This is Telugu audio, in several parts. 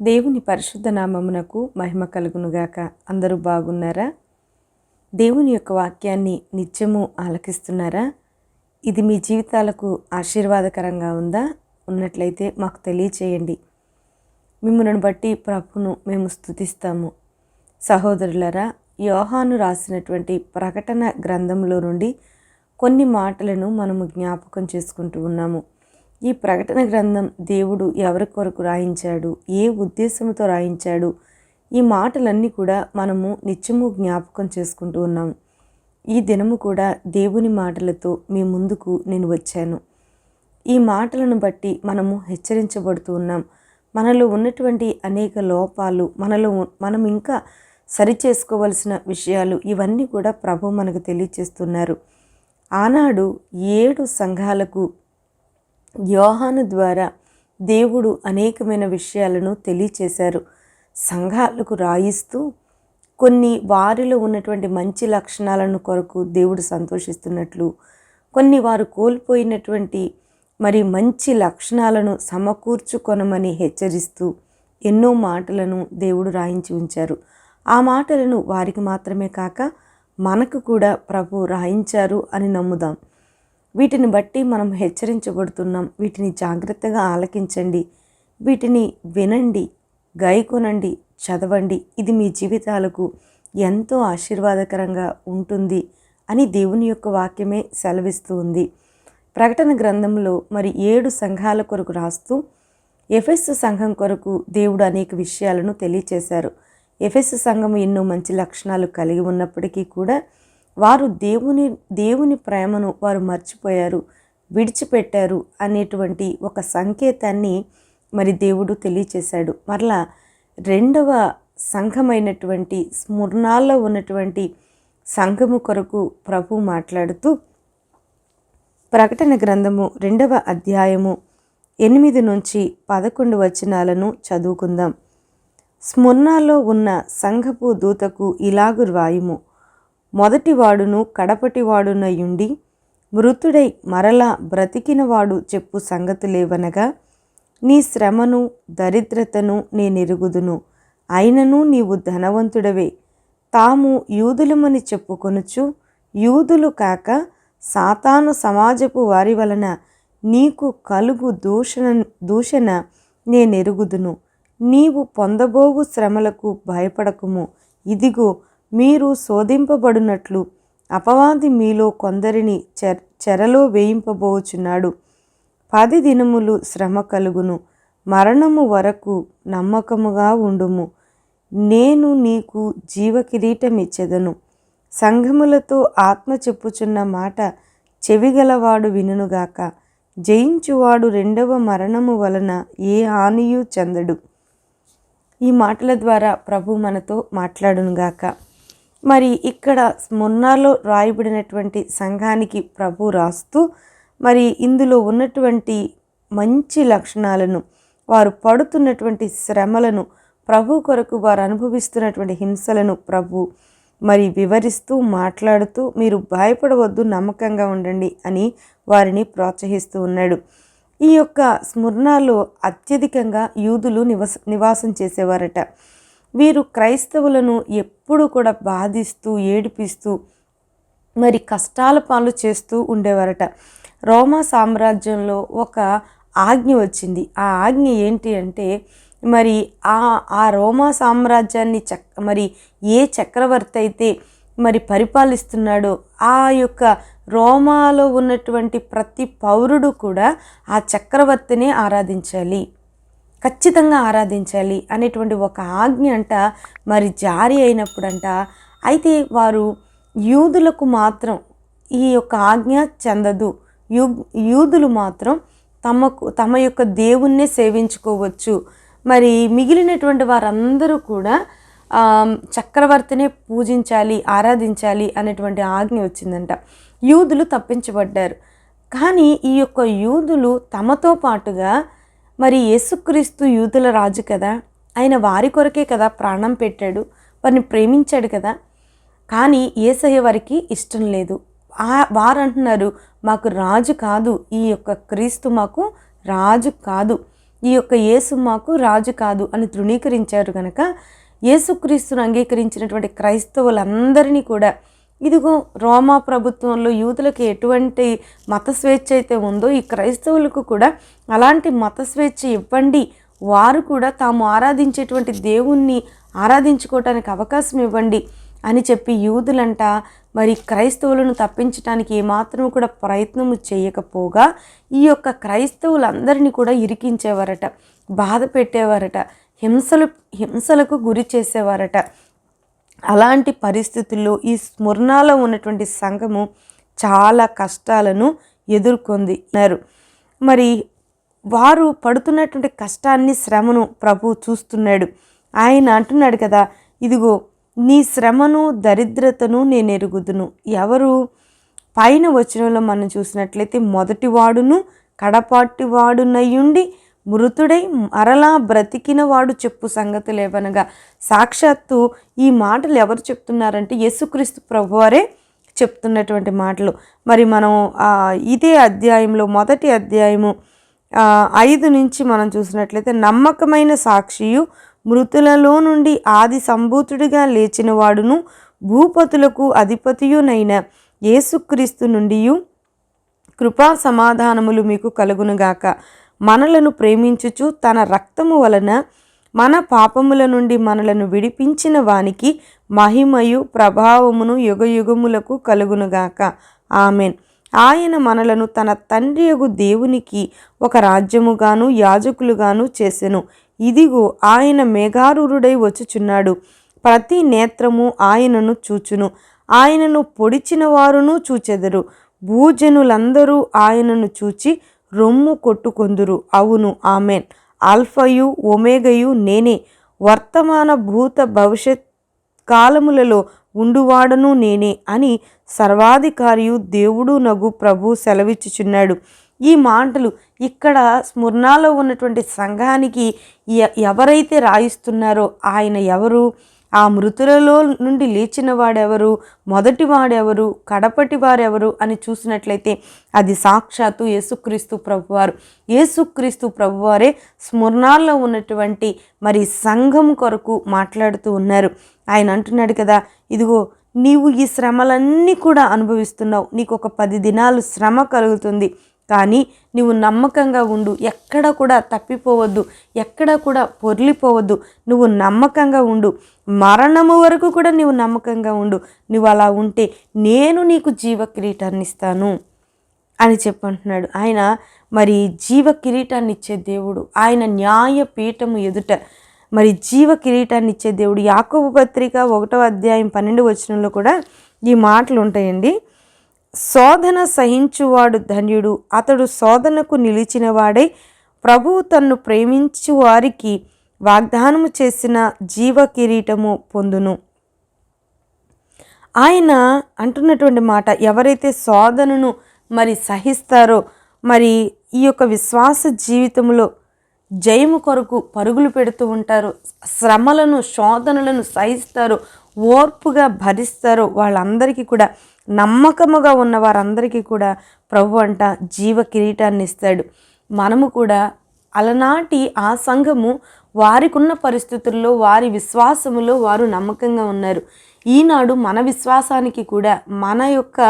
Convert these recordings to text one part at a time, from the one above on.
దేవుని పరిశుద్ధ నామమునకు మహిమ కలుగునుగాక. అందరూ బాగున్నారా? దేవుని యొక్క వాక్యాన్ని నిత్యము ఆలకిస్తున్నారా? ఇది మీ జీవితాలకు ఆశీర్వాదకరంగా ఉందా? ఉన్నట్లయితే మాకు తెలియచేయండి. మిమ్మల్ని బట్టి ప్రభును మేము స్తుతిస్తాము సహోదరులరా యోహాను రాసినటువంటి ప్రకటన గ్రంథంలో నుండి కొన్ని మాటలను మనము జ్ఞాపకం చేసుకుంటూ ఉన్నాము. ఈ ప్రకటన గ్రంథం దేవుడు ఎవరి కొరకు రాయించాడు? ఏ ఉద్దేశంతో రాయించాడు? ఈ మాటలన్నీ కూడా మనము నిత్యము జ్ఞాపకం చేసుకుంటూ ఉన్నాం. ఈ దినము కూడా దేవుని మాటలతో మీ ముందుకు నేను వచ్చాను. ఈ మాటలను బట్టి మనము హెచ్చరించబడుతూ ఉన్నాం. మనలో ఉన్నటువంటి అనేక లోపాలు మనలో మనం ఇంకా సరిచేసుకోవలసిన విషయాలు ఇవన్నీ కూడా ప్రభు మనకు తెలియచేస్తున్నారు. ఆనాడు ఏడు సంఘాలకు యోహాను ద్వారా దేవుడు అనేకమైన విషయాలను తెలియచేశారు. సంఘాలకు రాయిస్తూ కొన్ని వారిలో ఉన్నటువంటి మంచి లక్షణాలను కొరకు దేవుడు సంతోషిస్తున్నట్లు కొన్ని వారు కోల్పోయినటువంటి మరి మంచి లక్షణాలను సమకూర్చుకొనమని హెచ్చరిస్తూ ఎన్నో మాటలను దేవుడు రాయించి ఉంచారు. ఆ మాటలను వారికి మాత్రమే కాక మనకు కూడా ప్రభు రాయించారు అని నమ్ముదాం. వీటిని బట్టి మనం హెచ్చరించబడుతున్నాం. వీటిని జాగ్రత్తగా ఆలకించండి. వీటిని వినండి గైకొనండి చదవండి. ఇది మీ జీవితాలకు ఎంతో ఆశీర్వాదకరంగా ఉంటుంది అని దేవుని యొక్క వాక్యమే సెలవిస్తూ ఉంది. ప్రకటన గ్రంథంలో మరి ఏడు సంఘాల కొరకు రాస్తూ ఎఫెస్ సంఘం కొరకు దేవుడు అనేక విషయాలను తెలియచేశారు. ఎఫెస్ సంఘం ఎన్నో మంచి లక్షణాలు కలిగి ఉన్నప్పటికీ కూడా వారు దేవుని దేవుని ప్రేమను వారు మర్చిపోయారు విడిచిపెట్టారు అనేటువంటి ఒక సంకేతాన్ని మరి దేవుడు తెలియచేశాడు. మరలా రెండవ సంఘమైనటువంటి స్మరణాల్లో ఉన్నటువంటి సంఘము కొరకు ప్రభు మాట్లాడుతూ ప్రకటన గ్రంథము రెండవ అధ్యాయము ఎనిమిది నుంచి పదకొండు వచనాలను చదువుకుందాం. స్మరణలో ఉన్న సంఘపు దూతకు ఇలాగు రాయుము. మొదటివాడును కడపటివాడునయుండి మృతుడై మరలా బ్రతికినవాడు చెప్పు సంగతులేవనగా నీ శ్రమను దరిద్రతను నేనెరుగుదును. అయినను నీవు ధనవంతుడవే. తాము యూదులమని చెప్పుకొనుచు యూదులు కాక సాతాను సమాజపు వారి వలన నీకు కలుగు దూషణ దూషణ నేనెరుగుదును. నీవు పొందబోవు శ్రమలకు భయపడకుము. ఇదిగో మీరు శోధింపబడినట్లు అపవాది మీలో కొందరిని చెర చెరలో వేయింపబోచున్నాడు. పది దినములు శ్రమ కలుగును. మరణము వరకు నమ్మకముగా ఉండుము. నేను నీకు జీవకిరీటమిచ్చెదను. సంఘములతో ఆత్మ చెప్పుచున్న మాట చెవిగలవాడు వినుగాక జయించువాడు రెండవ మరణము వలన ఏ హానియు చెందడు. ఈ మాటల ద్వారా ప్రభు మనతో మాట్లాడునుగాక. మరి ఇక్కడ మొన్నాలో రాయబడినటువంటి సంఘానికి ప్రభు రాస్తూ మరి ఇందులో ఉన్నటువంటి మంచి లక్షణాలను వారు పడుతున్నటువంటి శ్రమలను ప్రభు కొరకు వారు అనుభవిస్తున్నటువంటి హింసలను ప్రభు మరి వివరిస్తూ మాట్లాడుతూ మీరు భయపడవద్దు నమ్మకంగా ఉండండి అని వారిని ప్రోత్సహిస్తూ ఉన్నాడు. ఈ యొక్క స్మృణాలో అత్యధికంగా యూదులు నివస నివాసం చేసేవారట. వీరు క్రైస్తవులను ఎప్పుడు కూడా బాధిస్తూ ఏడిపిస్తూ మరి కష్టాల పాలు చేస్తూ ఉండేవారట. రోమా సామ్రాజ్యంలో ఒక ఆజ్ఞ వచ్చింది. ఆ ఆజ్ఞ ఏంటి అంటే మరి ఆ ఆ రోమా సామ్రాజ్యాన్ని చక్ మరి ఏ చక్రవర్తి అయితే మరి పరిపాలిస్తున్నాడో ఆ యొక్క రోమాలో ఉన్నటువంటి ప్రతి పౌరుడు కూడా ఆ చక్రవర్తిని ఆరాధించాలి. ఖచ్చితంగా ఆరాధించాలి అనేటువంటి ఒక ఆజ్ఞ అంట మరి జారీ అయినప్పుడంట. అయితే వారు యూదులకు మాత్రం ఈ యొక్క ఆజ్ఞ చెందదు. యూ యూదులు మాత్రం తమకు తమ యొక్క దేవుణ్ణే సేవించుకోవచ్చు. మరి మిగిలినటువంటి వారందరూ కూడా చక్రవర్తినే పూజించాలి ఆరాధించాలి అనేటువంటి ఆజ్ఞ వచ్చిందంట. యూదులు తప్పించబడ్డారు. కానీ ఈ యొక్క యూదులు తమతో పాటుగా మరి యేసుక్రీస్తు యూదుల రాజు కదా? ఆయన వారి కొరకే కదా ప్రాణం పెట్టాడు వారిని ప్రేమించాడు కదా? కానీ ఏసయ్య వారికి ఇష్టం లేదు. వారు అంటున్నారు మాకు రాజు కాదు ఈ యొక్క క్రీస్తు మాకు రాజు కాదు ఈ యొక్క యేసు మాకు రాజు కాదు అని తృణీకరించారు కనుక యేసుక్రీస్తును అంగీకరించినటువంటి క్రైస్తవులందరినీ కూడా ఇదిగో రోమా ప్రభుత్వంలో యూతులకు ఎటువంటి మత స్వేచ్ఛ అయితే ఉందో ఈ క్రైస్తవులకు కూడా అలాంటి మత స్వేచ్ఛ ఇవ్వండి. వారు కూడా తాము ఆరాధించేటువంటి దేవుణ్ణి ఆరాధించుకోవటానికి అవకాశం ఇవ్వండి అని చెప్పి యూదులంట. మరి క్రైస్తవులను తప్పించడానికి ఏమాత్రం కూడా ప్రయత్నము చేయకపోగా ఈ యొక్క క్రైస్తవులందరినీ కూడా ఇరికించేవారట బాధ పెట్టేవారట హింసలు హింసలకు గురి చేసేవారట. అలాంటి పరిస్థితుల్లో ఈ స్మరణలో ఉన్నటువంటి సంఘము చాలా కష్టాలను ఎదుర్కొంది మరి వారు పడుతున్నటువంటి కష్టాన్ని శ్రమను ప్రభు చూస్తున్నాడు. ఆయన అంటున్నాడు కదా ఇదిగో నీ శ్రమను దరిద్రతను నేను ఎరుగుదును. ఎవరు? పైన వచనంలో మనం చూసినట్లయితే మొదటివాడును కడపాటివాడునయ్యుండి మృతుడై మరలా బ్రతికిన వాడు చెప్పు సంగతి లేవనగా సాక్షాత్తు ఈ మాటలు ఎవరు చెప్తున్నారంటే యేసుక్రీస్తు ప్రభువారే చెప్తున్నటువంటి మాటలు. మరి మనం ఇదే అధ్యాయంలో మొదటి అధ్యాయము ఐదు నుంచి మనం చూసినట్లయితే నమ్మకమైన సాక్షియు మృతులలో నుండి ఆది సంభూతుడిగా లేచిన వాడును భూపతులకు అధిపతియునైన యేసుక్రీస్తు నుండి కృపా సమాధానములు మీకు కలుగునుగాక. మనలను ప్రేమించుచు తన రక్తము వలన మన పాపముల నుండి మనలను విడిపించిన వానికి మహిమయు ప్రభావమును యుగయుగములకు కలుగునుగాక. ఆమెన్. ఆయన మనలను తన తండ్రియగు దేవునికి ఒక రాజ్యముగాను యాజకులుగాను చేసెను. ఇదిగో ఆయన మేఘారూరుడై వచ్చుచున్నాడు. ప్రతి నేత్రము ఆయనను చూచును. ఆయనను పొడిచిన వారును చూచెదరు. భూజనులందరూ ఆయనను చూచి రొమ్ము కొట్టుకొందురు. అవును ఆమెన్. ఆల్ఫయు ఒమేగయు నేనే. వర్తమాన భూత భవిష్యత్ కాలములలో ఉండువాడను నేనే అని సర్వాధికారియు దేవుడు నగు ప్రభు సెలవిచ్చుచున్నాడు. ఈ మాటలు ఇక్కడ స్మృణాలో ఉన్నటువంటి సంఘానికి ఎవరైతే రాయిస్తున్నారో ఆయన ఎవరు? ఆ మృతులలో నుండి లేచిన వాడెవరు? మొదటి వాడెవరు? కడపటి వారెవరు? అని చూసినట్లయితే అది సాక్షాత్తు యేసుక్రీస్తు ప్రభువారు. యేసుక్రీస్తు ప్రభువారే స్మరణాల్లో ఉన్నటువంటి మరి సంఘం కొరకు మాట్లాడుతూ ఉన్నారు. ఆయన అంటున్నాడు కదా ఇదిగో నీవు ఈ శ్రమలన్నీ కూడా అనుభవిస్తున్నావు. నీకు ఒక పది దినాలు శ్రమ కలుగుతుంది. కానీ నువ్వు నమ్మకంగా ఉండు. ఎక్కడ కూడా తప్పిపోవద్దు. ఎక్కడ కూడా పొర్లిపోవద్దు. నువ్వు నమ్మకంగా ఉండు. మరణము వరకు కూడా నువ్వు నమ్మకంగా ఉండు. నువ్వు అలా ఉంటే నేను నీకు జీవ కిరీటాన్ని ఇస్తాను అని చెప్పంటున్నాడు. ఆయన మరి జీవ కిరీటాన్ని ఇచ్చే దేవుడు. ఆయన న్యాయ పీఠము ఎదుట మరి జీవ కిరీటాన్ని ఇచ్చే దేవుడు. యాకోబు పత్రిక ఒకటో అధ్యాయం పన్నెండు వచనంలో కూడా ఈ మాటలు ఉంటాయండి. శోధన సహించువాడు ధన్యుడు. అతడు శోధనకు నిలిచినవాడై. ప్రభువు తన్ను ప్రేమించు వారికి వాగ్దానము చేసిన జీవ కిరీటము పొందును. ఆయన అంటున్నటువంటి మాట ఎవరైతే శోధనను మరి సహిస్తారో మరి ఈ యొక్క విశ్వాస జీవితంలో జయము కొరకు పరుగులు పెడుతూ ఉంటారు శ్రమలను శోధనలను సహిస్తారు ఓర్పుగా భరిస్తారో వాళ్ళందరికీ కూడా నమ్మకముగా ఉన్న వారందరికీ కూడా ప్రభు అంట జీవ కిరీటాన్ని ఇస్తాడు మనము కూడా అలనాటి ఆ సంఘము వారికున్న పరిస్థితుల్లో వారి విశ్వాసములో వారు నమ్మకంగా ఉన్నారు. ఈనాడు మన విశ్వాసానికి కూడా మన యొక్క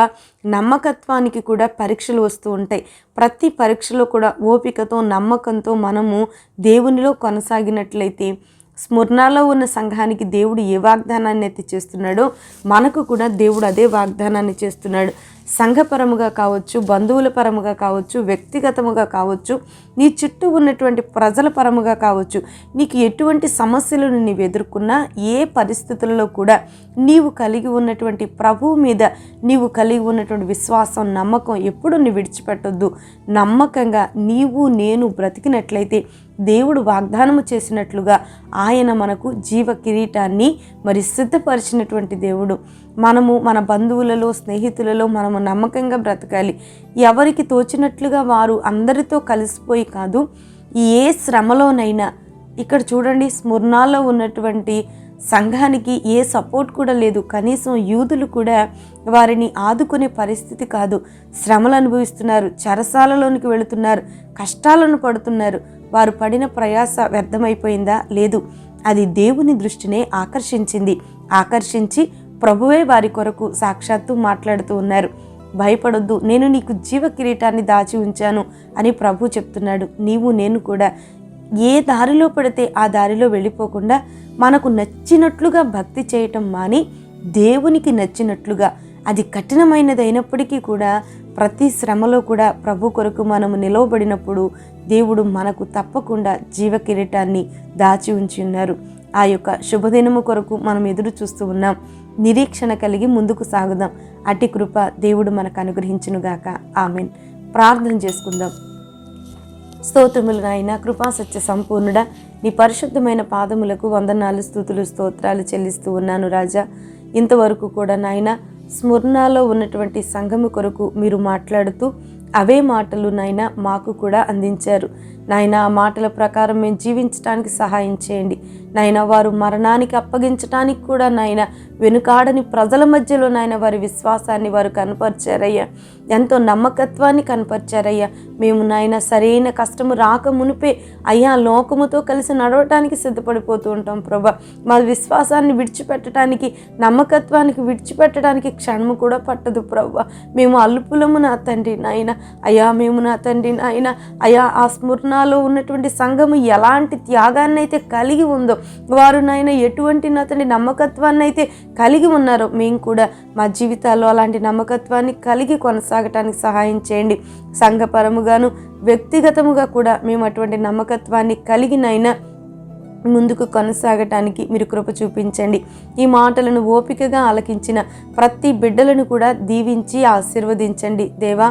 నమ్మకత్వానికి కూడా పరీక్షలు వస్తూ ఉంటాయి. ప్రతి పరీక్షలో కూడా ఓపికతో నమ్మకంతో మనము దేవునిలో కొనసాగినట్లయితే స్మరణలో ఉన్న సంఘానికి దేవుడు ఏ వాగ్దానాన్ని అయితే చేస్తున్నాడో మనకు కూడా దేవుడు అదే వాగ్దానాన్ని చేస్తున్నాడు. సంఘపరముగా కావచ్చు బంధువుల పరముగా కావచ్చు వ్యక్తిగతముగా కావచ్చు నీ చుట్టూ ఉన్నటువంటి ప్రజల పరముగా కావచ్చు నీకు ఎటువంటి సమస్యలను నీవు ఎదుర్కొన్నా ఏ పరిస్థితులలో కూడా నీవు కలిగి ఉన్నటువంటి ప్రభువు మీద నీవు కలిగి ఉన్నటువంటి విశ్వాసం నమ్మకం ఎప్పుడు నీ విడిచిపెట్టొద్దు. నమ్మకంగా నీవు నేను బ్రతికినట్లయితే దేవుడు వాగ్దానము చేసినట్లుగా ఆయన మనకు జీవ కిరీటాన్ని మరి సిద్ధపరిచినటువంటి దేవుడు. మనము మన బంధువులలో స్నేహితులలో మనము నమ్మకంగా బ్రతకాలి. ఎవరికి తోచినట్లుగా వారు అందరితో కలిసిపోయి కాదు ఏ శ్రమలోనైనా ఇక్కడ చూడండి స్మృణాలో ఉన్నటువంటి సంఘానికి ఏ సపోర్ట్ కూడా లేదు. కనీసం యూదులు కూడా వారిని ఆదుకునే పరిస్థితి కాదు. శ్రమలు అనుభవిస్తున్నారు చెరసాలలోనికి వెళుతున్నారు కష్టాలను పడుతున్నారు. వారు పడిన ప్రయాస వ్యర్థమైపోయిందా? లేదు. అది దేవుని దృష్టినే ఆకర్షించింది. ఆకర్షించి ప్రభువే వారి కొరకు సాక్షాత్తు మాట్లాడుతూ ఉన్నారు. భయపడొద్దు. నేను నీకు జీవ కిరీటాన్ని దాచి ఉంచాను అని ప్రభు చెప్తున్నాడు. నీవు నేను కూడా. ఏ దారిలో పడితే ఆ దారిలో వెళ్ళిపోకుండా మనకు నచ్చినట్లుగా భక్తి చేయటం మాని దేవునికి నచ్చినట్లుగా అది కఠినమైనది అయినప్పటికీ కూడా ప్రతి శ్రమలో కూడా ప్రభు కొరకు మనము నిలవబడినప్పుడు దేవుడు మనకు తప్పకుండా జీవ కిరీటాన్ని దాచి ఉంచి ఉన్నారు. ఆ యొక్క శుభదినము కొరకు మనం ఎదురు చూస్తూ ఉన్నాం. నిరీక్షణ కలిగి ముందుకు సాగుదాం. అటి కృప దేవుడు మనకు అనుగ్రహించునుగాక ఆమెన్. ప్రార్థన చేసుకుందాం. స్తోత్రములు నాయన కృపా సత్య సంపూర్ణుడా నీ పరిశుద్ధమైన పాదములకు వందనాలు స్థుతులు స్తోత్రాలు చెల్లిస్తూ ఉన్నాను రాజా. ఇంతవరకు కూడా నాయన స్మరణలో ఉన్నటువంటి సంఘము కొరకు మీరు మాట్లాడుతూ అవే మాటలు నాయన మాకు కూడా అందించారు. నాయన ఆ మాటల ప్రకారం మేము జీవించడానికి సహాయం చేయండి. నాయన వారు మరణానికి అప్పగించడానికి కూడా నాయన వెనుకాడని ప్రజల మధ్యలో నాయన వారి విశ్వాసాన్ని వారు కనపరిచారయ్యా. ఎంతో నమ్మకత్వాన్ని కనపరిచారయ్యా. మేము నాయన సరైన కష్టము రాక మునిపే అయ్యా లోకముతో కలిసి నడవటానికి సిద్ధపడిపోతూ ఉంటాం ప్రభా. మా విశ్వాసాన్ని విడిచిపెట్టడానికి నమ్మకత్వానికి విడిచిపెట్టడానికి క్షణము కూడా పట్టదు ప్రభా. మేము అల్లుపులము నా తండ్రి నాయన అయ్యా మేము నా తండ్రి నాయన అయ్యా ఆ స్మరణలో ఉన్నటువంటి సంఘము ఎలాంటి త్యాగాన్ని అయితే కలిగి ఉందో వారు నాయన ఎటువంటి నా నమ్మకత్వాన్ని అయితే కలిగి ఉన్నారో మేము కూడా మా జీవితాల్లో అలాంటి నమ్మకత్వాన్ని కలిగి కొనసాగటానికి సహాయం చేయండి. సంఘపరముగాను వ్యక్తిగతముగా కూడా మేము అటువంటి నమ్మకత్వాన్ని కలిగినైనా ముందుకు కొనసాగటానికి మీరు కృప చూపించండి. ఈ మాటలను ఓపికగా ఆలకించిన ప్రతి బిడ్డలను కూడా దీవించి ఆశీర్వదించండి. దేవా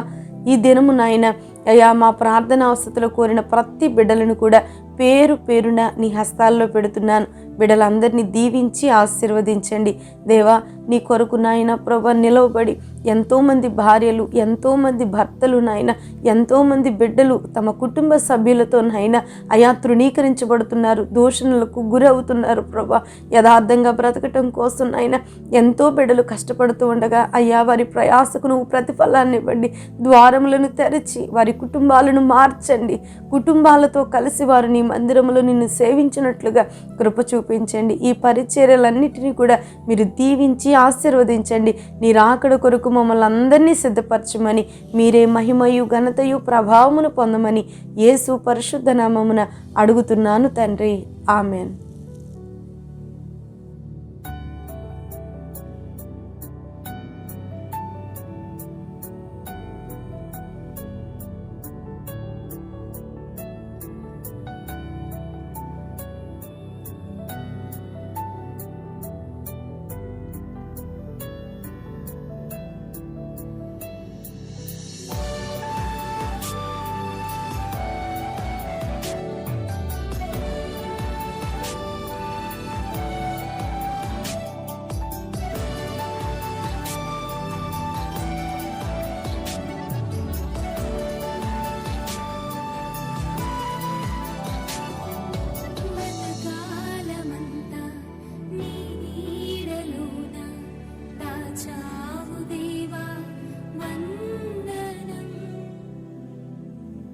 ఈ దినము నాయన అయ్యా మా ప్రార్థన అవసరతలో కోరిన ప్రతి బిడ్డలను కూడా పేరు పేరున నీ హస్తాల్లో పెడుతున్నాను. బిడ్డలందరినీ దీవించి ఆశీర్వదించండి. దేవా నీ కొరకు నాయన ప్రభ నిలవబడి ఎంతోమంది భార్యలు ఎంతోమంది భర్తలు నాయన ఎంతోమంది బిడ్డలు తమ కుటుంబ సభ్యులతో నాయన అయా తృణీకరించబడుతున్నారు దూషణలకు గురవుతున్నారు ప్రభా. యథార్థంగా బ్రతకటం కోసం నాయన ఎంతో బిడ్డలు కష్టపడుతూ ఉండగా అయ్యా వారి ప్రయాసకు నువ్వు ప్రతిఫలాన్ని ఇవ్వండి ద్వారములను తెరిచి వారి కుటుంబాలను మార్చండి. కుటుంబాలతో కలిసి వారు నీ మందిరంలో నిన్ను సేవించినట్లుగా కృప చూపించండి. ఈ పరిచర్యలన్నిటినీ కూడా మీరు దీవించి ఆశీర్వదించండి. నీ రాకడ కొరకు మమ్మల్ని అందరినీ సిద్ధపరచమని మీరే మహిమయు ఘనతయు ప్రభావమును పొందమని యేసు పరిశుద్ధ నామమున అడుగుతున్నాను తండ్రి. ఆమెన్.